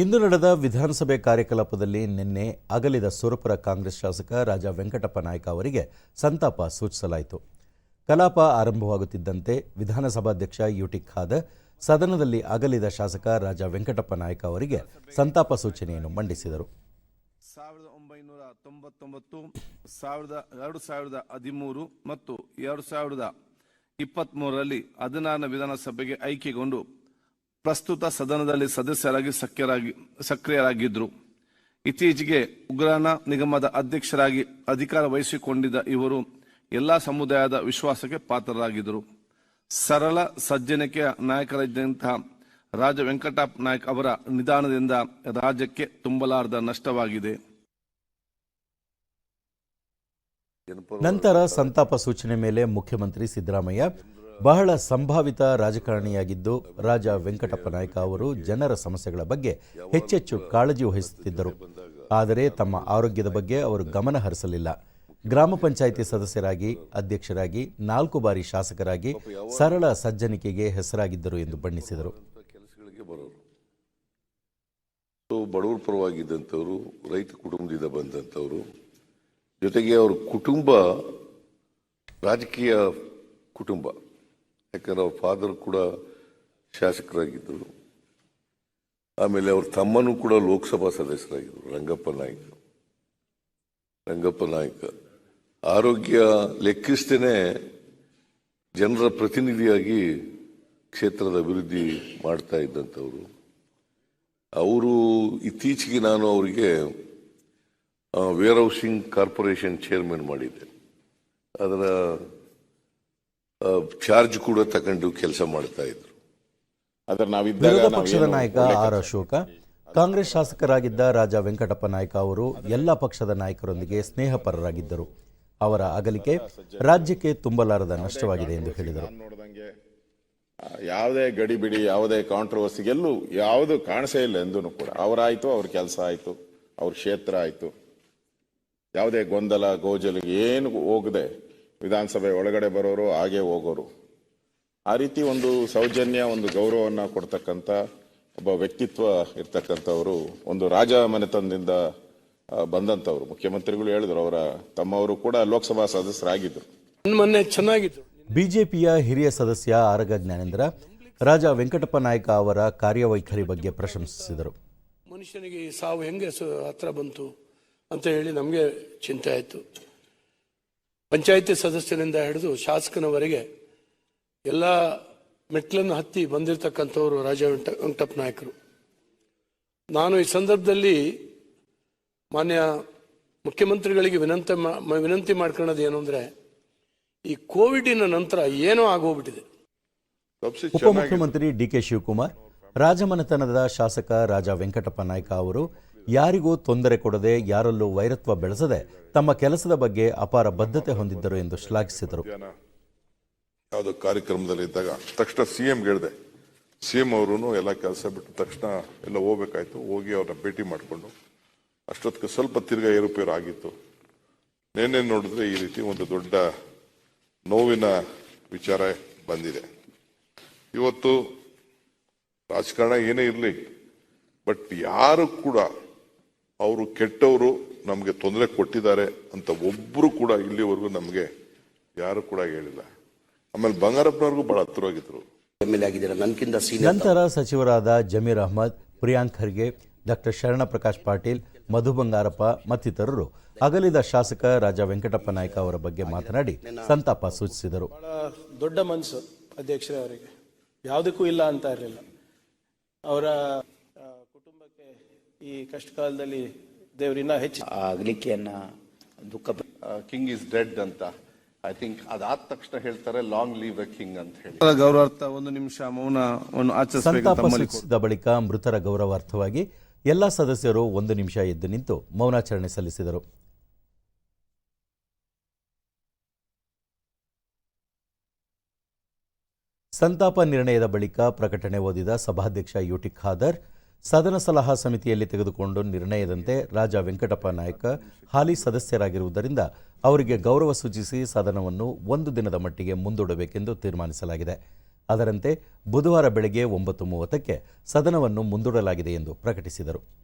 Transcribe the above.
ಇಂದು ನಡೆದ ವಿಧಾನಸಭೆ ಕಾರ್ಯಕಲಾಪದಲ್ಲಿ ನಿನ್ನೆ ಅಗಲಿದ ಸುರಪುರ ಕಾಂಗ್ರೆಸ್ ಶಾಸಕ ರಾಜ ವೆಂಕಟಪ್ಪ ನಾಯ್ಕ ಅವರಿಗೆ ಸಂತಾಪ ಸೂಚಿಸಲಾಯಿತು. ಕಲಾಪ ಆರಂಭವಾಗುತ್ತಿದ್ದಂತೆ ವಿಧಾನಸಭಾಧ್ಯಕ್ಷ ಯುಟಿ ಖಾದರ್ ಸದನದಲ್ಲಿ ಅಗಲಿದ ಶಾಸಕ ರಾಜ ವೆಂಕಟಪ್ಪ ನಾಯ್ಕ ಅವರಿಗೆ ಸಂತಾಪ ಸೂಚನೆಯನ್ನು ಮಂಡಿಸಿದರು. ಸಾವಿರದ ಒಂಬೈನೂರ ತೊಂಬತ್ತೊಂಬತ್ತು, ಸಾವಿರದ ಎರಡು ಸಾವಿರದ ಹದಿಮೂರು ಮತ್ತು ಎರಡು ಸಾವಿರದ ಇಪ್ಪತ್ತ್ಮೂರರಲ್ಲಿ ಹದಿನಾರನೇ ವಿಧಾನಸಭೆಗೆ ಆಯ್ಕೆಗೊಂಡು ಪ್ರಸ್ತುತ ಸದನದಲ್ಲಿ ಸದಸ್ಯರಾಗಿ ಸಕ್ರಿಯರಾಗಿ ಸಕ್ರಿಯರಾಗಿದ್ದರು ಇತ್ತೀಚೆಗೆ ಉಗ್ರಾಣ ನಿಗಮದ ಅಧ್ಯಕ್ಷರಾಗಿ ಅಧಿಕಾರ ವಹಿಸಿಕೊಂಡಿದ್ದ ಇವರು ಎಲ್ಲ ಸಮುದಾಯದ ವಿಶ್ವಾಸಕ್ಕೆ ಪಾತ್ರರಾಗಿದ್ದರು. ಸರಳ ಸಜ್ಜನಿಕೆಯ ನಾಯಕರಾಗಿದ್ದಂತಹ ರಾಜ ವೆಂಕಟಪ್ಪ ನಾಯಕ್ ಅವರ ನಿಧಾನದಿಂದ ರಾಜ್ಯಕ್ಕೆ ತುಂಬಲಾರದ ನಷ್ಟವಾಗಿದೆ. ನಂತರ ಸಂತಾಪ ಸೂಚನೆ ಮೇಲೆ ಮುಖ್ಯಮಂತ್ರಿ ಸಿದ್ದರಾಮಯ್ಯ ಬಹಳ ಸಂಭಾವಿತ ರಾಜಕಾರಣಿಯಾಗಿದ್ದು ರಾಜ ವೆಂಕಟಪ್ಪ ನಾಯಕ ಅವರು ಜನರ ಸಮಸ್ಯೆಗಳ ಬಗ್ಗೆ ಹೆಚ್ಚೆಚ್ಚು ಕಾಳಜಿ ವಹಿಸುತ್ತಿದ್ದರು. ಆದರೆ ತಮ್ಮ ಆರೋಗ್ಯದ ಬಗ್ಗೆ ಅವರು ಗಮನ ಹರಿಸಲಿಲ್ಲ. ಗ್ರಾಮ ಪಂಚಾಯಿತಿ ಸದಸ್ಯರಾಗಿ, ಅಧ್ಯಕ್ಷರಾಗಿ, ನಾಲ್ಕು ಬಾರಿ ಶಾಸಕರಾಗಿ ಸರಳ ಸಜ್ಜನಿಕೆಗೆ ಹೆಸರಾಗಿದ್ದರು ಎಂದು ಬಣ್ಣಿಸಿದರು. ಬಡವರ ಪರವಾಗಿದ್ದಂಥವರು, ರೈತ ಕುಟುಂಬದಿಂದ ಬಂದಂಥವರು, ಜೊತೆಗೆ ಅವರ ಕುಟುಂಬ ರಾಜಕೀಯ ಕುಟುಂಬ. ಯಾಕಂದ್ರೆ ಅವ್ರ ಫಾದರ್ ಕೂಡ ಶಾಸಕರಾಗಿದ್ದರು. ಆಮೇಲೆ ಅವ್ರ ತಮ್ಮನೂ ಕೂಡ ಲೋಕಸಭಾ ಸದಸ್ಯರಾಗಿದ್ದರು, ರಂಗಪ್ಪ ನಾಯ್ಕ. ರಂಗಪ್ಪ ನಾಯ್ಕ. ಆರೋಗ್ಯ ಲೆಕ್ಕಿಸ್ತೇನೆ ಜನರ ಪ್ರತಿನಿಧಿಯಾಗಿ ಕ್ಷೇತ್ರದ ಅಭಿವೃದ್ಧಿ ಮಾಡ್ತಾ ಇದ್ದಂಥವ್ರು. ಅವರು ಇತ್ತೀಚೆಗೆ ನಾನು ಅವರಿಗೆ ವೇರ್ ಹೌಸಿಂಗ್ ಕಾರ್ಪೊರೇಷನ್ ಚೇರ್ಮನ್ ಮಾಡಿದ್ದೆ. ಅದರ ಚಾರ್ಜ್ ಕೂಡ ತಗೊಂಡು ಕೆಲಸ ಮಾಡ್ತಾ ಇದ್ರು. ವಿರೋಧ ಪಕ್ಷದ ನಾಯಕ ಆರ್ ಅಶೋಕ ಕಾಂಗ್ರೆಸ್ ಶಾಸಕರಾಗಿದ್ದ ರಾಜ ವೆಂಕಟಪ್ಪ ನಾಯ್ಕ ಅವರು ಎಲ್ಲ ಪಕ್ಷದ ನಾಯಕರೊಂದಿಗೆ ಸ್ನೇಹಪರರಾಗಿದ್ದರು. ಅವರ ಅಗಲಿಕೆ ರಾಜ್ಯಕ್ಕೆ ತುಂಬಲಾರದ ನಷ್ಟವಾಗಿದೆ ಎಂದು ಹೇಳಿದರು. ಯಾವುದೇ ನೋಡ್ದಂಗೆ ಆ, ಯಾವುದೇ ಗಡಿಬಿಡಿ ಯಾವುದೇ ಕಾಂಟ್ರವರ್ಸಿಗೆ ಎಲ್ಲೂ ಯಾವುದು ಕಾಣಿಸೇ ಇಲ್ಲ ಎಂದೂ ಕೂಡ. ಅವರಾಯ್ತು ಅವ್ರ ಕೆಲಸ ಆಯ್ತು ಅವ್ರ ಕ್ಷೇತ್ರ ಆಯ್ತು. ಯಾವುದೇ ಗೊಂದಲ ಗೋಜಲು ಏನು ಹೋಗದೆ ವಿಧಾನಸಭೆ ಒಳಗಡೆ ಬರೋರು ಹಾಗೆ ಹೋಗೋರು. ಆ ರೀತಿ ಒಂದು ಸೌಜನ್ಯ ಒಂದು ಗೌರವವನ್ನು ಕೊಡ್ತಕ್ಕಂಥ ಒಬ್ಬ ವ್ಯಕ್ತಿತ್ವ ಇರ್ತಕ್ಕಂಥವರು ಒಂದು ರಾಜ ಮನೆತನದಿಂದ ಬಂದಂಥವ್ರು. ಮುಖ್ಯಮಂತ್ರಿಗಳು ಹೇಳಿದ್ರು ಅವರ ತಮ್ಮವರು ಕೂಡ ಲೋಕಸಭಾ ಸದಸ್ಯರಾಗಿದ್ದರು ಮೊನ್ನೆ ಚೆನ್ನಾಗಿತ್ತು ಬಿಜೆಪಿಯ ಹಿರಿಯ ಸದಸ್ಯ ಆರಗ ಜ್ಞಾನೇಂದ್ರ ರಾಜ ವೆಂಕಟಪ್ಪ ನಾಯಕ ಅವರ ಕಾರ್ಯವೈಖರಿ ಬಗ್ಗೆ ಪ್ರಶಂಸಿಸಿದರು. ಮನುಷ್ಯನಿಗೆ ಈ ಸಾವು ಹೆಂಗೆ ಸು- ಹತ್ರ ಬಂತು ಅಂತ ಹೇಳಿ ನಮಗೆ ಚಿಂತೆ ಆಯಿತು. ಪಂಚಾಯಿತಿ ಸದಸ್ಯರಿಂದ ಹಿಡಿದು ಶಾಸಕನವರೆಗೆ ಎಲ್ಲ ಮೆಟ್ಲನ್ನು ಹತ್ತಿ ಬಂದಿರತಕ್ಕಂಥವರು ರಾಜ ವೆಂಟ ವೆಂಕಟಪ್ಪ ನಾಯಕರು. ನಾನು ಈ ಸಂದರ್ಭದಲ್ಲಿ ಮಾನ್ಯ ಮುಖ್ಯಮಂತ್ರಿಗಳಿಗೆ ವಿನಂತಿ ಮಾ- ವಿನಂತಿ ಮಾಡ್ಕೊಳ್ಳೋದು ಏನು ಅಂದರೆ ಈ ಕೋವಿಡಿನ ನಂತರ ಏನೋ ಆಗೋಗ್ಬಿಟ್ಟಿದೆ. ಉಪಮುಖ್ಯಮಂತ್ರಿ ಡಿಕೆ ಶಿವಕುಮಾರ್ ರಾಜಮನೆತನದ ಶಾಸಕ ರಾಜ ವೆಂಕಟಪ್ಪ ನಾಯ್ಕ ಅವರು ಯಾರಿಗೂ ತೊಂದರೆ ಕೊಡದೆ ಯಾರಲ್ಲೂ ವೈರತ್ವ ಬೆಳೆಸದೆ ತಮ್ಮ ಕೆಲಸದ ಬಗ್ಗೆ ಅಪಾರ ಬದ್ಧತೆ ಹೊಂದಿದ್ದರು ಎಂದು ಶ್ಲಾಘಿಸಿದರು. ಯಾವುದೋ ಕಾರ್ಯಕ್ರಮದಲ್ಲಿ ಇದ್ದಾಗ ತಕ್ಷಣ ಸಿ ಎಂ ಹೇಳಿದೆ. ಸಿ ಎಂ ಅವರು ಎಲ್ಲ ಕೆಲಸ ಬಿಟ್ಟು ತಕ್ಷಣ ಎಲ್ಲ ಹೋಗ್ಬೇಕಾಯ್ತು. ಹೋಗಿ ಅವ್ರನ್ನ ಭೇಟಿ ಮಾಡಿಕೊಂಡು ಅಷ್ಟೊತ್ತಿಗೆ ಸ್ವಲ್ಪ ತಿರ್ಗಾ ಏರುಪೇರು ಆಗಿತ್ತು. ನೆನ್ನೆ ನೋಡಿದ್ರೆ ಈ ರೀತಿ ಒಂದು ದೊಡ್ಡ ನೋವಿನ ವಿಚಾರ ಬಂದಿದೆ. ಇವತ್ತು ರಾಜಕಾರಣ ಏನೇ ಇರಲಿ, ಬಟ್ ಯಾರು ಕೂಡ ಅವರು ಕೆಟ್ಟವರು ನಮಗೆ ತೊಂದರೆ ಕೊಟ್ಟಿದ್ದಾರೆ ಅಂತ ಒಬ್ಬರು ಕೂಡ ಇಲ್ಲಿವರೆಗೂ ನಮಗೆ ಯಾರು ಕೂಡ ಹೇಳಿಲ್ಲ. ಆಮೇಲೆ ಬಂಗಾರಪ್ಪನವ್ರಿಗೂ ಬಹಳ ಹತ್ತಿರವಾಗಿದ್ರು. ನಂತರ ಸಚಿವರಾದ ಜಮೀರ್ ಅಹ್ಮದ್ ಪ್ರಿಯಾಂಕ್ ಖರ್ಗೆ ಡಾಕ್ಟರ್ ಶರಣ ಪ್ರಕಾಶ್ ಪಾಟೀಲ್ ಮಧು ಬಂಗಾರಪ್ಪ ಮತ್ತಿತರರು. ಅಗಲಿದ ಶಾಸಕ ರಾಜ ವೆಂಕಟಪ್ಪ ನಾಯ್ಕ ಅವರ ಬಗ್ಗೆ ಮಾತನಾಡಿ ಸಂತಾಪ ಸೂಚಿಸಿದರು. ಬಹಳ ದೊಡ್ಡ ಮನಸ್ಸು ಅಧ್ಯಕ್ಷರೇ ಅವರಿಗೆ. ಯಾವುದಕ್ಕೂ ಇಲ್ಲ ಅಂತ ಇರಲಿಲ್ಲ. ಅವರ ಕುಟುಂಬಕ್ಕೆ ಈ ಕಷ್ಟ ಕಾಲದಲ್ಲಿ ದೇವರಿನ್ನ ಹೆಚ್ಚು ಅಗಲಿಕೆಯನ್ನ ದುಃಖ ಕಿಂಗ್ ಇಸ್ ಡೆಡ್ ಅಂತ. ಐ ಥಿಂಕ್ ಅದಾದ ತಕ್ಷಣ ಹೇಳ್ತಾರೆ ಲಾಂಗ್ ಲೀವ್ ಕಿಂಗ್ ಅಂತ ಹೇಳಿ. ಗೌರವಾರ್ಥ ಒಂದು ನಿಮಿಷ ಮೌನವನ್ನು ಆಚರಿಸಬೇಕು ಸಂತಾಪ ಸೂಚಿಸಿದ ಬಳಿಕ ಮೃತರ ಗೌರವಾರ್ಥವಾಗಿ ಎಲ್ಲ ಸದಸ್ಯರು ಒಂದು ನಿಮಿಷ ಎದ್ದು ನಿಂತು ಮೌನಾಚರಣೆ ಸಲ್ಲಿಸಿದರು. ಸಂತಾಪ ನಿರ್ಣಯದ ಬಳಿಕ ಪ್ರಕಟಣೆ ಓದಿದ ಸಭಾಧ್ಯಕ್ಷ ಯುಟಿ ಖಾದರ್ ಸದನ ಸಲಹಾ ಸಮಿತಿಯಲ್ಲಿ ತೆಗೆದುಕೊಂಡು ನಿರ್ಣಯದಂತೆ ರಾಜ ವೆಂಕಟಪ್ಪ ನಾಯಕ ಹಾಲಿ ಸದಸ್ಯರಾಗಿರುವುದರಿಂದ ಅವರಿಗೆ ಗೌರವ ಸೂಚಿಸಿ ಸದನವನ್ನು ಒಂದು ದಿನದ ಮಟ್ಟಿಗೆ ಮುಂದೂಡಬೇಕೆಂದು ತೀರ್ಮಾನಿಸಲಾಗಿದೆ. ಅದರಂತೆ ಬುಧವಾರ ಬೆಳಗ್ಗೆ ಒಂಬತ್ತು ಮೂವತ್ತಕ್ಕೆ ಸದನವನ್ನು ಮುಂದೂಡಲಾಗಿದೆ ಎಂದು ಪ್ರಕಟಿಸಿದರು.